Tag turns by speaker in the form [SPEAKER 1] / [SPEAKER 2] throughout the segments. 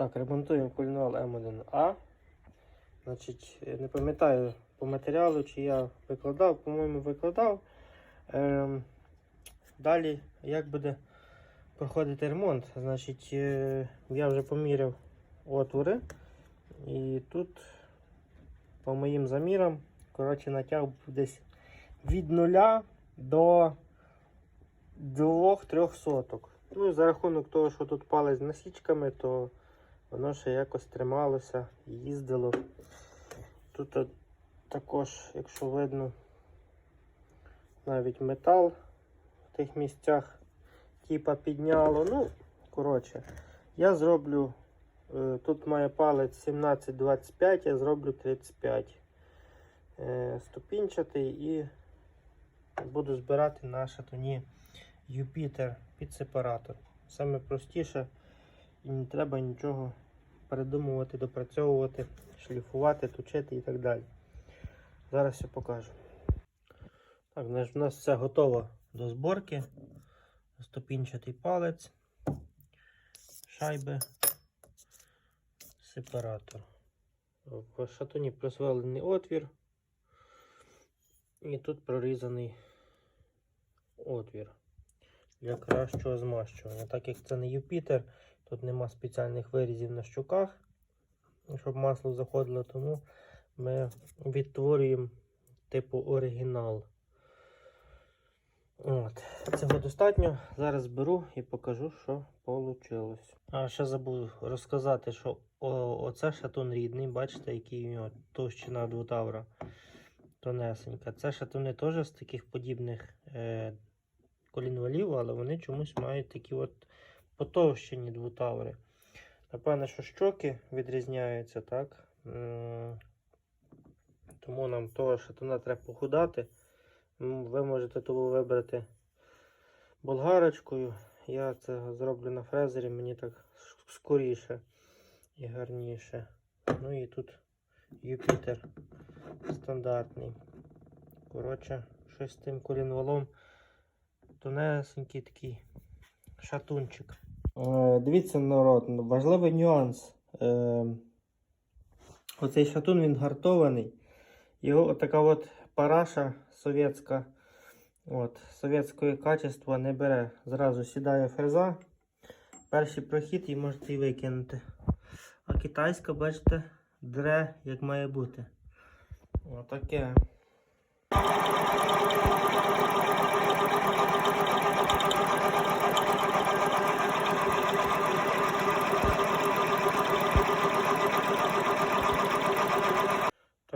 [SPEAKER 1] Так, ремонтуємо кулінвал М1А. Значить, не пам'ятаю по матеріалу, чи я викладав, по-моєму, викладав. Ем, далі, як буде проходити ремонт? Значить, е, я вже поміряв отвори. І тут, по моїм замірам, коротше, натяг десь від нуля до 2-3 соток. Ну за рахунок того, що тут палець насічками, то воно ще якось трималося, їздило. Тут також, якщо видно, навіть метал в тих місцях типа підняло. Ну, коротше, я зроблю, е, тут має палець 17-25, я зроблю 35 е, ступінчатий і буду збирати на шатуні Юпітер під сепаратор. Саме простіше і не треба нічого передумувати, допрацьовувати, шліфувати, точити і так далі. Зараз я покажу. Так, у нас все готово до зборки. Ступінчатий палець, шайби, сепаратор. В шатуні просвелений отвір. І тут прорізаний отвір для кращого змащування. Так як це не Юпітер, тут нема спеціальних вирізів на щуках, щоб масло заходило, тому ми відтворюємо типу оригінал. От. Цього достатньо. Зараз беру і покажу, що вийшло. А ще забув розказати, що о, оце шатун рідний, бачите, який у нього товщина двутавра тонесенька. Це шатуни теж з таких подібних е, колінвалів, але вони чомусь мають такі от потовщені двутаври. Напевно, що щоки відрізняються, так? Тому нам того шатуна треба похудати. Ви можете тому вибрати болгарочкою. Я це зроблю на фрезері, мені так скоріше і гарніше. Ну і тут Юпітер стандартний. Коротше, щось з тим колінвалом. Тонесенький такий шатунчик. Е, дивіться, народ, важливий нюанс. Е, оцей шатун він гартований. Його отака от параша совєтська. От, совєтського качества не бере. Зразу сідає фреза. Перший прохід і можете і викинути. А китайська, бачите, дре як має бути. Отаке.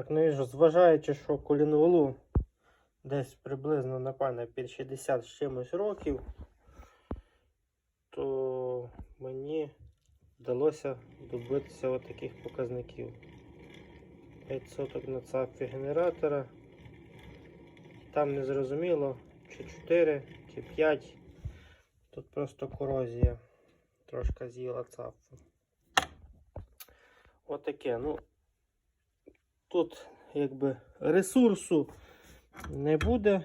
[SPEAKER 1] Так, ну і ж зважаючи, що колінвалу десь приблизно, напевно, під 60 з чимось років, то мені вдалося добитися от таких показників. 5 соток на цапі генератора. Там не зрозуміло, чи 4, чи 5. Тут просто корозія трошки з'їла цапу. Отаке, ну, тут якби ресурсу не буде.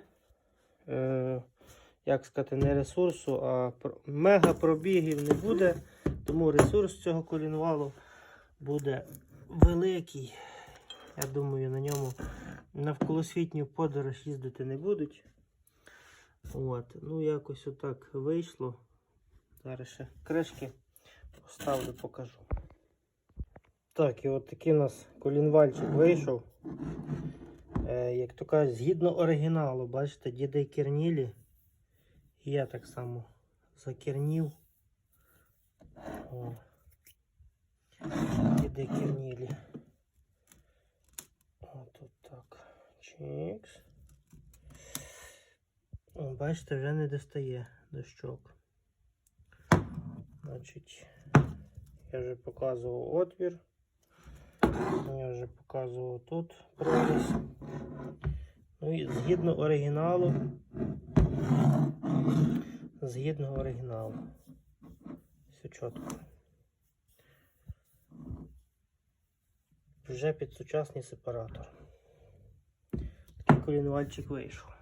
[SPEAKER 1] Е, як сказати, не ресурсу, а мега пробігів не буде. Тому ресурс цього колінвалу буде великий. Я думаю, на ньому навколосвітню подорож їздити не будуть. От. Ну, якось отак вийшло. Зараз ще кришки поставлю, покажу. Так, і от такий у нас колінвальчик вийшов. Е, як то кажуть, згідно оригіналу, бачите, діди кернілі. Я так само закернів. О. Діди кернілі. От от так. Чікс. Бачите, вже не достає до щок. Значить, я вже показував отвір. Я вже показував тут проріз. Ну і згідно оригіналу. Згідно оригіналу. Все чітко. Вже під сучасний сепаратор. Такий колінвальчик вийшов.